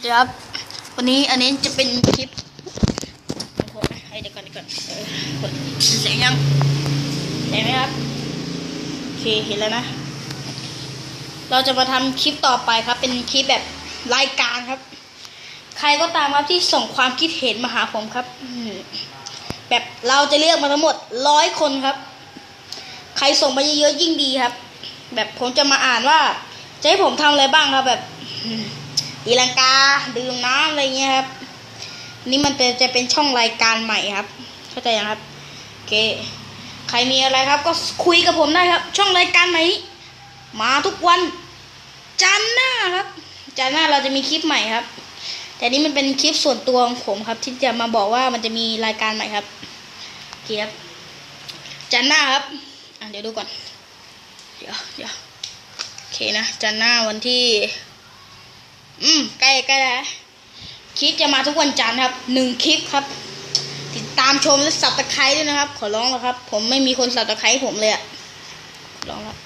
เดี๋ยวครับวันนี้อันนี้จะเป็นคลิปของผมนะให้เดี๋ยวก่อนเดี๋ยวก่อนเออกดเสียงยังเห็นไหมครับโอเคเห็นแล้วนะ เราจะมาทำคลิปต่อไปครับ เป็นคลิปแบบรายการครับ ใครก็ตามครับที่ส่งความคิดเห็นมาหาผมครับแบบเราจะเลือกมาทั้งหมดร้อยคนครับ ใครส่งมาเยอะๆยิ่งดีครับ แบบผมจะมาอ่านว่า จะให้ผมทำอะไรบ้างครับแบบ ตีลังกาดื่มน้ำอะไรเงี้ยครับ นี่มันจะจะเป็นช่องรายการใหม่ครับ เข้าใจยังครับโอเคใครมีอะไรครับ ก็คุยกับผมได้ครับ ช่องรายการใหม่มาทุกวัน จันทร์หน้าครับ จันทร์หน้าเราจะมีคลิปใหม่ครับ แต่นี่มันเป็นคลิปส่วนตัวของผมครับ ที่จะมาบอกว่ามันจะมีรายการใหม่ครับโอเคครับจันทร์หน้าครับอะเดี๋ยวดูก่อน เดี๋ยวเดี๋ยวโอเคนะ จันทร์หน้าวันที่ อืมใกล้ใกล้แล้วคลิปจะมาทุกวันจันทร์ครับหนึ่งคลิปครับ ติดตามชมและสับตะไคร้ด้วยนะครับ ขอร้องแล้วครับ ผมไม่มีคนสับตะไคร้ผมเลยอะร้องแล้ว